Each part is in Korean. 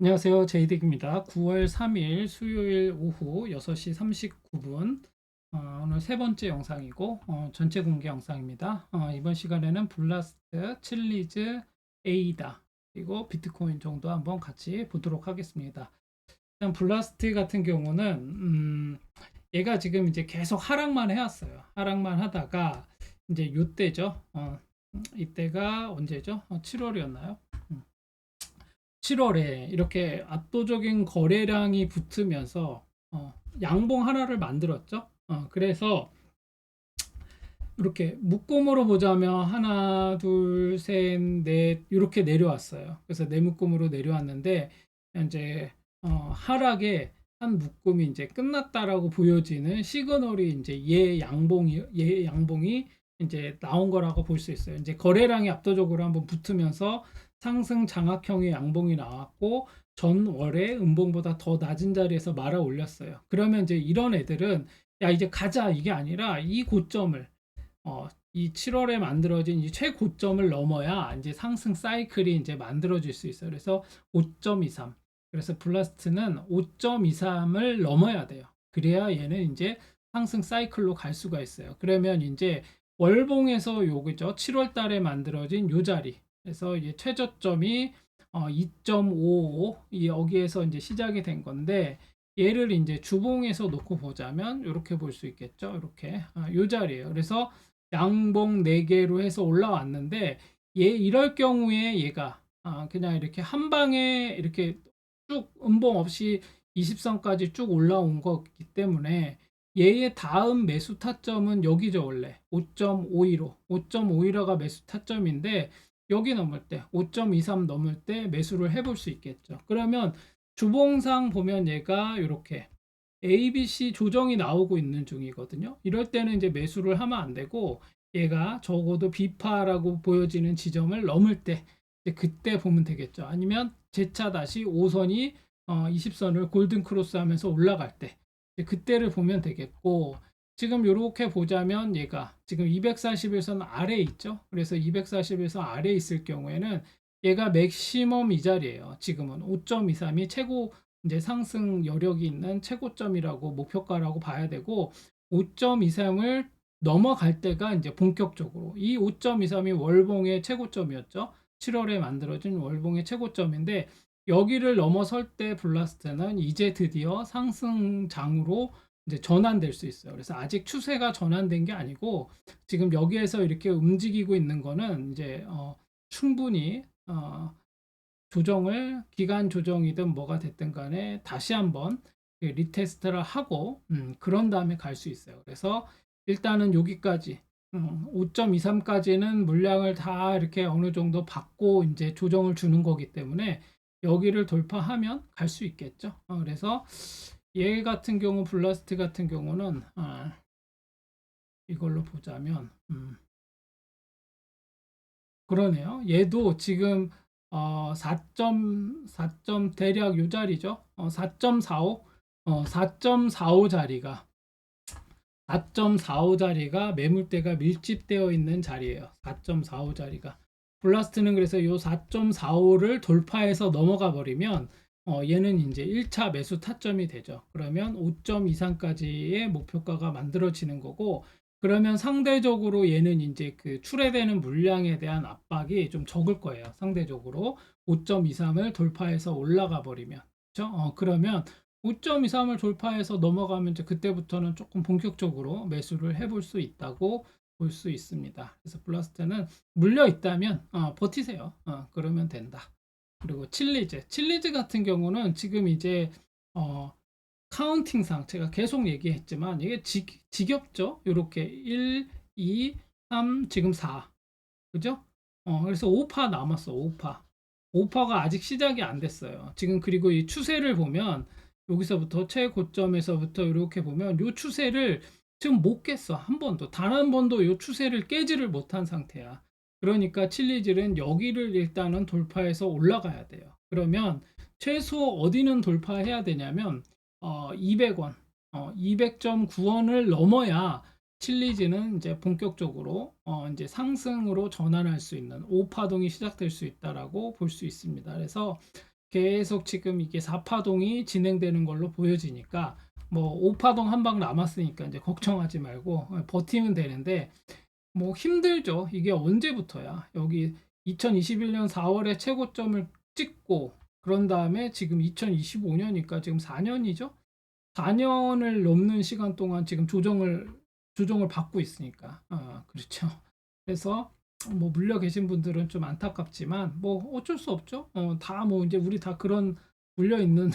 안녕하세요. 제이득입니다. 9월 3일 수요일 오후 6시 39분. 어, 오늘 세 번째 영상이고, 어, 전체 공개 영상입니다. 어, 이번 시간에는 블라스트, 칠리즈, 에이다, 그리고 비트코인 정도 한번 같이 보도록 하겠습니다. 일단 블라스트 같은 경우는, 음, 얘가 지금 이제 계속 하락만 해왔어요. 하락만 하다가, 이제 요때죠. 어, 이때가 언제죠? 7월이었나요? 7월에 이렇게 압도적인 거래량이 붙으면서 어, 양봉 하나를 만들었죠. 어, 그래서 이렇게 묶음으로 보자면 하나, 둘, 셋, 넷 이렇게 내려왔어요. 그래서 네 묶음으로 내려왔는데 이제 어, 하락에 한 묶음이 이제 끝났다라고 보여지는 시그널이 이제 얘 양봉이 얘 양봉이 이제 나온 거라고 볼 수 있어요. 이제 거래량이 압도적으로 한번 붙으면서 상승 장악형의 양봉이 나왔고 전월에 음봉보다 더 낮은 자리에서 말아 올렸어요. 그러면 이제 이런 애들은 야 이제 가자 이게 아니라 이 고점을 어, 이 7월에 만들어진 이 최고점을 넘어야 이제 상승 사이클이 이제 만들어질 수 있어요. 그래서 5.23. 그래서 블라스트는 5.23을 넘어야 돼요. 그래야 얘는 이제 상승 사이클로 갈 수가 있어요. 그러면 이제 월봉에서 요거죠. 7월 달에 만들어진 요 자리 그래서 이제 최저점이 어, 2.55 여기에서 이제 시작이 된 건데 얘를 이제 주봉에서 놓고 보자면 이렇게 볼 수 있겠죠. 이렇게 아, 요 자리예요. 그래서 양봉 4개로 해서 올라왔는데 얘 이럴 경우에 얘가 아, 그냥 이렇게 한 방에 이렇게 쭉 음봉 없이 20선까지 쭉 올라온 거기 때문에 얘의 다음 매수 타점은 여기죠 원래 5.515 5.515가 매수 타점인데 여기 넘을 때 5.23 넘을 때 매수를 해볼 수 있겠죠. 그러면 주봉상 보면 얘가 이렇게 ABC 조정이 나오고 있는 중이거든요. 이럴 때는 이제 매수를 하면 안 되고 얘가 적어도 비파라고 보여지는 지점을 넘을 때 그때 보면 되겠죠. 아니면 재차 다시 5선이 어 20선을 골든 크로스 하면서 올라갈 때 그때를 보면 되겠고 지금 이렇게 보자면 얘가 지금 241선 아래에 있죠. 그래서 241선 아래에 있을 경우에는 얘가 맥시멈 이 자리예요. 지금은 5.23이 최고 이제 상승 여력이 있는 최고점이라고 목표가라고 봐야 되고 5.23을 넘어갈 때가 이제 본격적으로 이 5.23이 월봉의 최고점이었죠. 7월에 만들어진 월봉의 최고점인데 여기를 넘어설 때 블라스트는 이제 드디어 상승장으로 이제 전환될 수 있어요. 그래서 아직 추세가 전환된 게 아니고 지금 여기에서 이렇게 움직이고 있는 거는 이제 어, 충분히 어, 조정을 기간 조정이든 뭐가 됐든 간에 다시 한번 그 리테스트를 하고 음, 그런 다음에 갈 수 있어요. 그래서 일단은 여기까지 음, 5.23까지는 물량을 다 이렇게 어느 정도 받고 이제 조정을 주는 거기 때문에 여기를 돌파하면 갈 수 있겠죠. 어, 그래서 얘 같은 경우 블라스트 같은 경우는 아, 이걸로 보자면 음, 그러네요. 얘도 지금 어, 4.4점 대략 요 자리죠. 어, 4.45 어, 4.45 자리가 4.45 자리가 매물대가 밀집되어 있는 자리예요. 4.45 자리가 블라스트는 그래서 요 4.45를 돌파해서 넘어가 버리면 어, 얘는 이제 1차 매수 타점이 되죠. 그러면 5점 이상까지의 목표가가 만들어지는 거고, 그러면 상대적으로 얘는 이제 그 출해되는 물량에 대한 압박이 좀 적을 거예요. 상대적으로 5.23을 돌파해서 올라가 버리면. 그렇죠? 어, 그러면 5.23을 돌파해서 넘어가면 이제 그때부터는 조금 본격적으로 매수를 해볼 수 있다고 볼 수 있습니다. 그래서 블라스트는 물려 있다면 어, 버티세요. 어, 그러면 된다. 그리고 칠리즈. 칠리즈 같은 경우는 지금 이제 어, 카운팅상 제가 계속 얘기했지만 이게 지, 지겹죠? 이렇게 1, 2, 3, 지금 4. 그죠? 어, 그래서 5파 남았어. 5파. 5파가 아직 시작이 안 됐어요. 지금 그리고 이 추세를 보면 여기서부터 최고점에서부터 이렇게 보면 이 추세를 지금 못 깼어. 한 번도. 단 한 번도 이 추세를 깨지를 못한 상태야. 그러니까 칠리질은 여기를 일단은 돌파해서 올라가야 돼요. 그러면 최소 어디는 돌파해야 되냐면 어, 200원, 어, 200.9원을 넘어야 칠리즈는 이제 본격적으로 어, 이제 상승으로 전환할 수 있는 오파동이 시작될 수 있다라고 볼 수 있습니다. 그래서 계속 지금 이게 4파동이 진행되는 걸로 보여지니까 뭐 5파동 한 방 남았으니까 이제 걱정하지 말고 어, 버티면 되는데 뭐 힘들죠. 이게 언제부터야? 여기 2021년 4월에 최고점을 찍고 그런 다음에 지금 2025년이니까 지금 4년이죠. 4년을 넘는 시간 동안 지금 조정을 조정을 받고 있으니까 어, 그렇죠. 그래서 뭐 물려 계신 분들은 좀 안타깝지만 뭐 어쩔 수 없죠. 어, 다 뭐 이제 우리 다 그런 물려 있는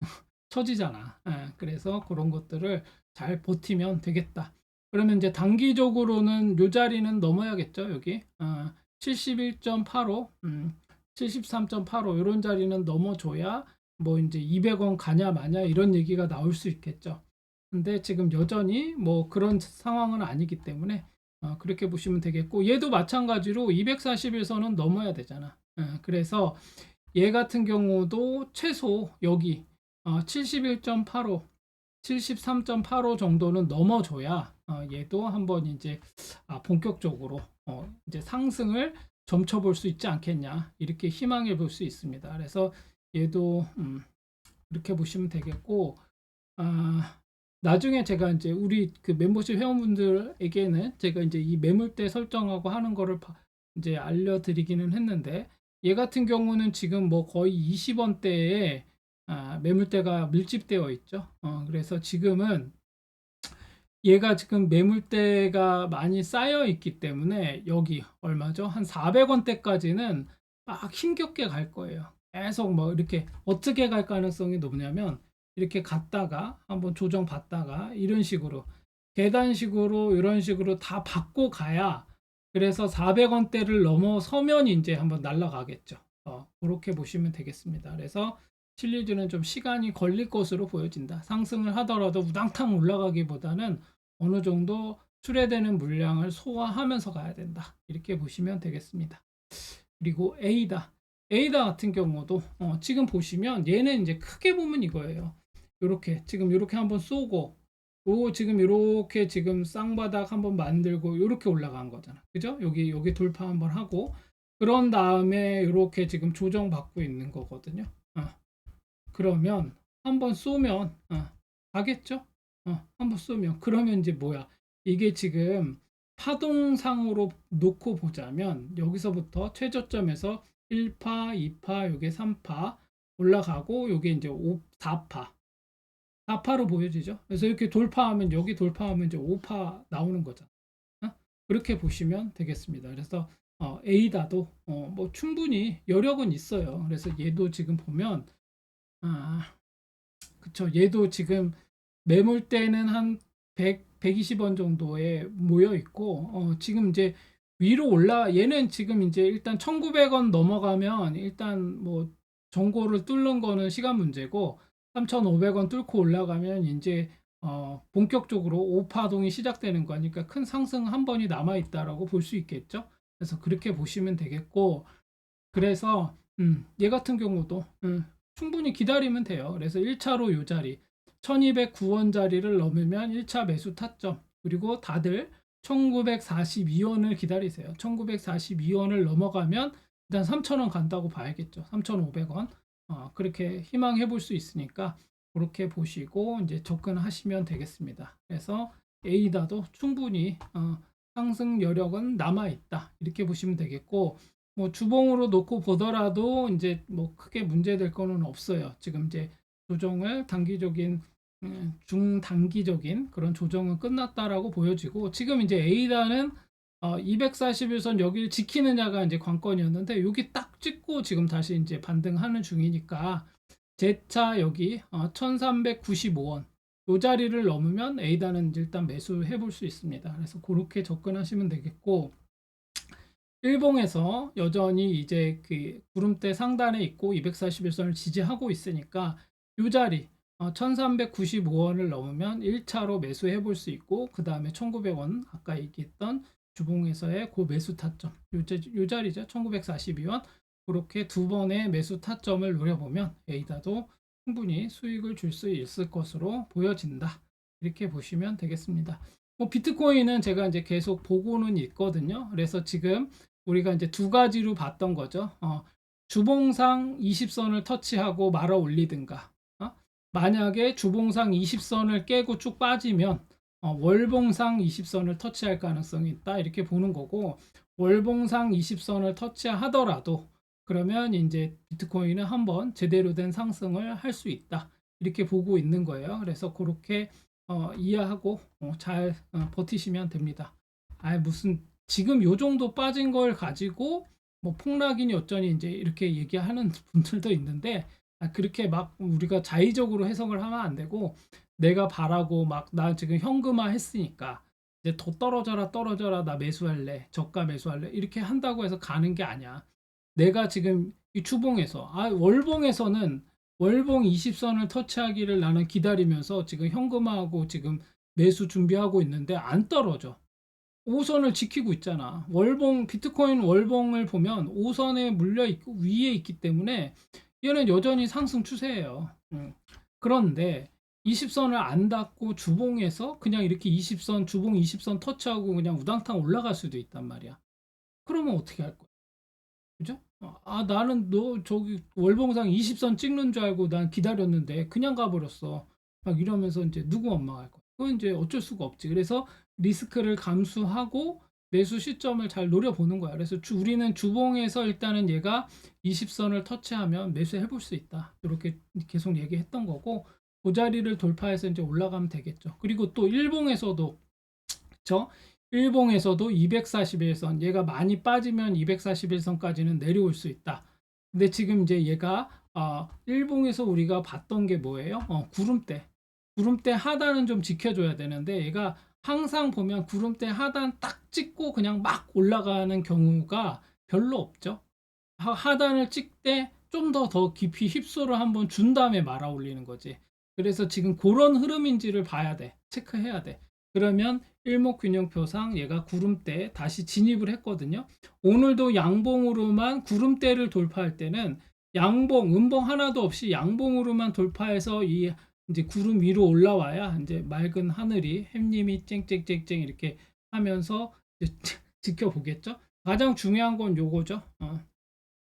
처지잖아. 예, 그래서 그런 것들을 잘 버티면 되겠다. 그러면 이제 단기적으로는 요 자리는 넘어야겠죠. 여기 어, 71.85, 음, 73.85 이런 자리는 넘어줘야 뭐 이제 200원 가냐 마냐 이런 얘기가 나올 수 있겠죠. 근데 지금 여전히 뭐 그런 상황은 아니기 때문에 어, 그렇게 보시면 되겠고 얘도 마찬가지로 241선은 넘어야 되잖아. 예, 그래서 얘 같은 경우도 최소 여기 어, 71.85, 73.85 정도는 넘어줘야 어, 얘도 한번 이제 아, 본격적으로 어, 이제 상승을 점쳐볼 수 있지 않겠냐 이렇게 희망해 볼 수 있습니다. 그래서 얘도 음, 이렇게 보시면 되겠고 아, 나중에 제가 이제 우리 그 멤버십 회원분들에게는 제가 이제 이 매물대 설정하고 하는 거를 바- 이제 알려드리기는 했는데 얘 같은 경우는 지금 뭐 거의 20원대에 아, 매물대가 밀집되어 있죠. 어, 그래서 지금은 얘가 지금 매물대가 많이 쌓여 있기 때문에 여기 얼마죠? 한 400원대까지는 막 힘겹게 갈 거예요. 계속 뭐 이렇게 어떻게 갈 가능성이 높냐면 이렇게 갔다가 한번 조정 받다가 이런 식으로 계단식으로 이런 식으로 다 받고 가야 그래서 400원대를 넘어서면 이제 한번 날아가겠죠. 어, 그렇게 보시면 되겠습니다. 그래서 실리즈는 좀 시간이 걸릴 것으로 보여진다. 상승을 하더라도 우당탕 올라가기보다는 어느 정도 출해되는 물량을 소화하면서 가야 된다. 이렇게 보시면 되겠습니다. 그리고 A다. A다 같은 경우도 어, 지금 보시면 얘는 이제 크게 보면 이거예요. 이렇게 지금 이렇게 한번 쏘고 요 지금 이렇게 지금 쌍바닥 한번 만들고 이렇게 올라간 거잖아. 그죠? 여기 여기 돌파 한번 하고 그런 다음에 이렇게 지금 조정 받고 있는 거거든요. 어. 그러면 한번 쏘면 어, 가겠죠? 어, 한번 쏘면 그러면 이제 뭐야? 이게 지금 파동상으로 놓고 보자면 여기서부터 최저점에서 1파, 2파, 요게 3파 올라가고 요게 이제 5, 4파 4파로 보여지죠. 그래서 이렇게 돌파하면 여기 돌파하면 이제 5파 나오는 거잖아. 어? 그렇게 보시면 되겠습니다. 그래서 어, 에이다도 어, 뭐 충분히 여력은 있어요. 그래서 얘도 지금 보면 아, 그쵸. 얘도 지금 매물대는 한 100, 120원 정도에 모여 있고, 어, 지금 이제 위로 올라, 얘는 지금 이제 일단 1900 원 넘어가면 일단 뭐 정고를 뚫는 거는 시간 문제고, 3500 원 뚫고 올라가면 이제 어, 본격적으로 오파동이 시작되는 거니까 큰 상승 한 번이 남아 있다라고 볼 수 있겠죠. 그래서 그렇게 보시면 되겠고, 그래서 음, 얘 같은 경우도 음, 충분히 기다리면 돼요. 그래서 1차로 요 자리 1209원 자리를 넘으면 1차 매수 타점 그리고 다들 1942원을 기다리세요. 1942원을 넘어가면 일단 3,000원 간다고 봐야겠죠. 3,500원. 어, 그렇게 희망해 볼 수 있으니까 그렇게 보시고 이제 접근하시면 되겠습니다. 그래서 에이다도 충분히 어, 상승 여력은 남아 있다. 이렇게 보시면 되겠고 뭐 주봉으로 놓고 보더라도 이제 뭐 크게 문제될 거는 없어요. 지금 이제 조정을 단기적인 음, 중단기적인 그런 조정은 끝났다라고 보여지고 지금 이제 에이다는 어, 241선 여기를 지키느냐가 이제 관건이었는데 여기 딱 찍고 지금 다시 이제 반등하는 중이니까 제차 여기 어, 1395원 요 자리를 넘으면 에이다는 일단 매수해 볼 수 있습니다. 그래서 그렇게 접근하시면 되겠고 일봉에서 여전히 이제 그 구름대 상단에 있고 241선을 지지하고 있으니까 이 자리 1395원을 넘으면 1차로 매수해 볼 수 있고 그 다음에 1900원 아까 얘기했던 주봉에서의 그 매수 타점 요 자리죠. 1942원. 그렇게 두 번의 매수 타점을 노려보면 에이다도 충분히 수익을 줄 수 있을 것으로 보여진다. 이렇게 보시면 되겠습니다 뭐 비트코인은 제가 이제 계속 보고는 있거든요 그래서 지금 우리가 이제 두 가지로 봤던 거죠 어, 주봉상 20선을 터치하고 말아 올리든가 어? 만약에 주봉상 20선을 깨고 쭉 빠지면 어, 월봉상 20선을 터치할 가능성이 있다 이렇게 보는 거고 월봉상 20선을 터치하더라도 그러면 이제 비트코인은 한번 제대로 된 상승을 할 수 있다 이렇게 보고 있는 거예요. 그래서 그렇게 어, 이해하고 어, 잘 어, 버티시면 됩니다. 아 무슨 지금 요 정도 빠진 걸 가지고 뭐 폭락이니 어쩌니 이제 이렇게 얘기하는 분들도 있는데 아, 그렇게 막 우리가 자의적으로 해석을 하면 안 되고 내가 바라고 막 나 지금 현금화 했으니까 이제 더 떨어져라 떨어져라 나 매수할래 저가 매수할래 이렇게 한다고 해서 가는 게 아니야. 내가 지금 이 추봉에서 아 월봉에서는 월봉 20선을 터치하기를 나는 기다리면서 지금 현금화하고 지금 매수 준비하고 있는데 안 떨어져. 5선을 지키고 있잖아. 월봉 비트코인 월봉을 보면 5선에 물려 있고 위에 있기 때문에 얘는 여전히 상승 추세예요. 음. 그런데 20선을 안 닫고 주봉에서 그냥 이렇게 20선 주봉 20선 터치하고 그냥 우당탕 올라갈 수도 있단 말이야. 그러면 어떻게 할 거야? 그죠? 아 나는 너 저기 월봉상 20선 찍는 줄 알고 난 기다렸는데 그냥 가버렸어. 막 이러면서 이제 누구 원망할 거야? 그건 이제 어쩔 수가 없지. 그래서 리스크를 감수하고 매수 시점을 잘 노려보는 거야. 그래서 주- 우리는 주봉에서 일단은 얘가 20선을 터치하면 매수해 볼 수 있다. 이렇게 계속 얘기했던 거고 그 자리를 돌파해서 이제 올라가면 되겠죠. 그리고 또 일봉에서도 그쵸? 일봉에서도 241선 얘가 많이 빠지면 241선까지는 내려올 수 있다. 근데 지금 이제 얘가 어, 일봉에서 우리가 봤던 게 뭐예요? 어, 구름대. 구름대 하단은 좀 지켜줘야 되는데 얘가 항상 보면 구름대 하단 딱 찍고 그냥 막 올라가는 경우가 별로 없죠. 하- 하단을 찍되 좀더더 깊이 휩소를 한번 준 다음에 말아 올리는 거지. 그래서 지금 그런 흐름인지를 봐야 돼. 체크해야 돼. 그러면 일목균형표상 얘가 구름대에 다시 진입을 했거든요. 오늘도 양봉으로만 구름대를 돌파할 때는 양봉, 음봉 하나도 없이 양봉으로만 돌파해서 이 이제 구름 위로 올라와야 이제 맑은 하늘이 햄님이 쨍쨍쨍쨍 이렇게 하면서 지켜보겠죠. 가장 중요한 건 요거죠. 어.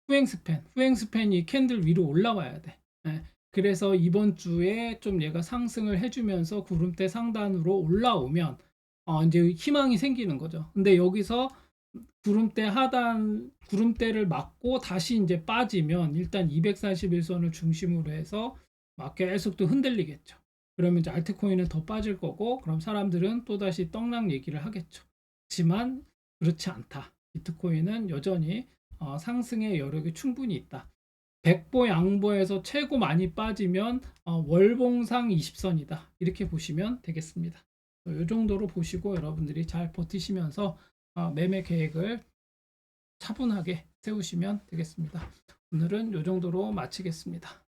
후행 스팬, 후행 스팬이 캔들 위로 올라와야 돼. 예. 그래서 이번 주에 좀 얘가 상승을 해주면서 구름대 상단으로 올라오면 어, 이제 희망이 생기는 거죠. 근데 여기서 구름대 하단 구름대를 맞고 다시 이제 빠지면 일단 241선을 중심으로 해서 막 계속 또 흔들리겠죠. 그러면 이제 알트코인은 더 빠질 거고 그럼 사람들은 또 다시 떡락 얘기를 하겠죠. 하지만 그렇지 않다. 비트코인은 여전히 어, 상승의 여력이 충분히 있다. 백보 양보에서 최고 많이 빠지면 어, 월봉상 20선이다. 이렇게 보시면 되겠습니다. 이 정도로 보시고 여러분들이 잘 버티시면서 어, 매매 계획을 차분하게 세우시면 되겠습니다. 오늘은 이 정도로 마치겠습니다.